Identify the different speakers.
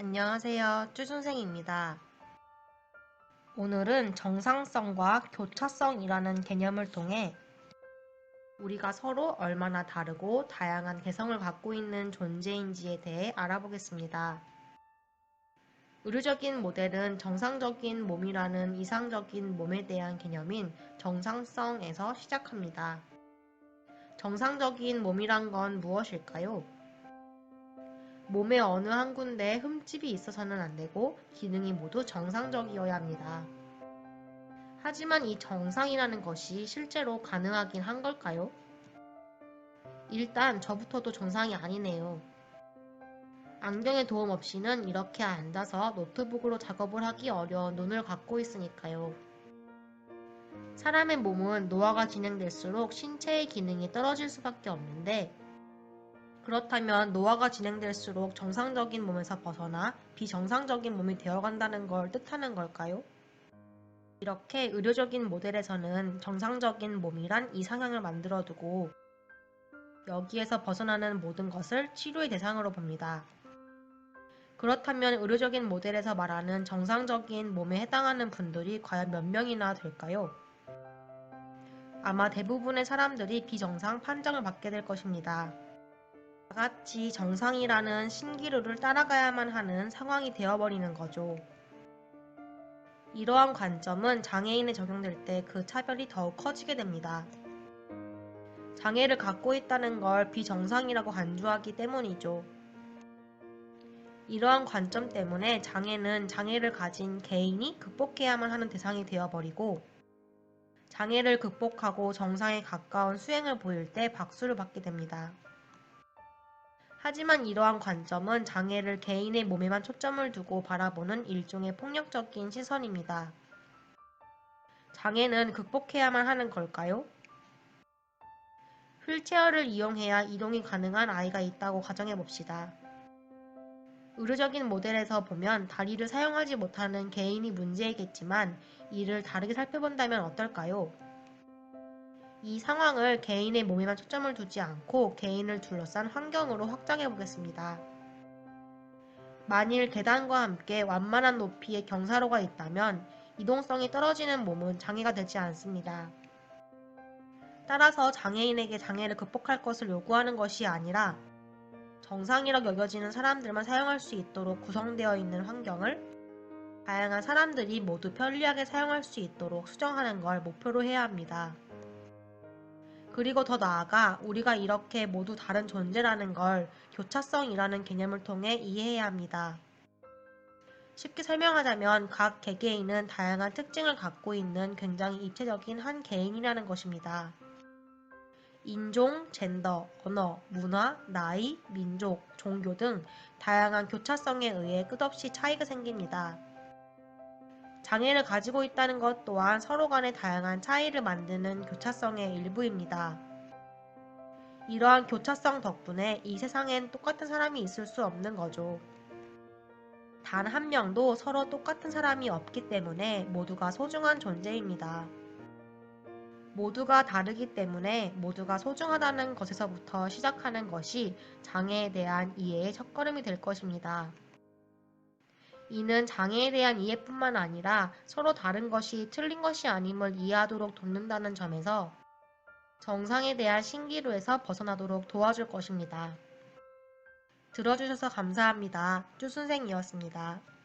Speaker 1: 안녕하세요. 쭈선생입니다. 오늘은 정상성과 교차성이라는 개념을 통해 우리가 서로 얼마나 다르고 다양한 개성을 갖고 있는 존재인지에 대해 알아보겠습니다. 의료적인 모델은 정상적인 몸이라는 이상적인 몸에 대한 개념인 정상성에서 시작합니다. 정상적인 몸이란 건 무엇일까요? 몸의 어느 한 군데에 흠집이 있어서는 안 되고 기능이 모두 정상적이어야 합니다. 하지만 이 정상이라는 것이 실제로 가능하긴 한 걸까요? 일단 저부터도 정상이 아니네요. 안경의 도움 없이는 이렇게 앉아서 노트북으로 작업을 하기 어려운 눈을 갖고 있으니까요. 사람의 몸은 노화가 진행될수록 신체의 기능이 떨어질 수밖에 없는데 그렇다면 노화가 진행될수록 정상적인 몸에서 벗어나 비정상적인 몸이 되어간다는 걸 뜻하는 걸까요? 이렇게 의료적인 모델에서는 정상적인 몸이란 이상향을 만들어두고 여기에서 벗어나는 모든 것을 치료의 대상으로 봅니다. 그렇다면 의료적인 모델에서 말하는 정상적인 몸에 해당하는 분들이 과연 몇 명이나 될까요? 아마 대부분의 사람들이 비정상 판정을 받게 될 것입니다. 같이 정상이라는 신기루를 따라가야만 하는 상황이 되어버리는 거죠. 이러한 관점은 장애인에 적용될 때 그 차별이 더욱 커지게 됩니다. 장애를 갖고 있다는 걸 비정상이라고 간주하기 때문이죠. 이러한 관점 때문에 장애는 장애를 가진 개인이 극복해야만 하는 대상이 되어버리고 장애를 극복하고 정상에 가까운 수행을 보일 때 박수를 받게 됩니다. 하지만 이러한 관점은 장애를 개인의 몸에만 초점을 두고 바라보는 일종의 폭력적인 시선입니다. 장애는 극복해야만 하는 걸까요? 휠체어를 이용해야 이동이 가능한 아이가 있다고 가정해 봅시다. 의료적인 모델에서 보면 다리를 사용하지 못하는 개인이 문제이겠지만 이를 다르게 살펴본다면 어떨까요? 이 상황을 개인의 몸에만 초점을 두지 않고 개인을 둘러싼 환경으로 확장해 보겠습니다. 만일 계단과 함께 완만한 높이의 경사로가 있다면 이동성이 떨어지는 몸은 장애가 되지 않습니다. 따라서 장애인에게 장애를 극복할 것을 요구하는 것이 아니라 정상이라고 여겨지는 사람들만 사용할 수 있도록 구성되어 있는 환경을 다양한 사람들이 모두 편리하게 사용할 수 있도록 수정하는 걸 목표로 해야 합니다. 그리고 더 나아가 우리가 이렇게 모두 다른 존재라는 걸 교차성이라는 개념을 통해 이해해야 합니다. 쉽게 설명하자면 각 개개인은 다양한 특징을 갖고 있는 굉장히 입체적인 한 개인이라는 것입니다. 인종, 젠더, 언어, 문화, 나이, 민족, 종교 등 다양한 교차성에 의해 끝없이 차이가 생깁니다. 장애를 가지고 있다는 것 또한 서로 간의 다양한 차이를 만드는 교차성의 일부입니다. 이러한 교차성 덕분에 이 세상엔 똑같은 사람이 있을 수 없는 거죠. 단 한 명도 서로 똑같은 사람이 없기 때문에 모두가 소중한 존재입니다. 모두가 다르기 때문에 모두가 소중하다는 것에서부터 시작하는 것이 장애에 대한 이해의 첫걸음이 될 것입니다. 이는 장애에 대한 이해뿐만 아니라 서로 다른 것이 틀린 것이 아님을 이해하도록 돕는다는 점에서 정상에 대한 신기루에서 벗어나도록 도와줄 것입니다. 들어주셔서 감사합니다. 쭈순생이었습니다.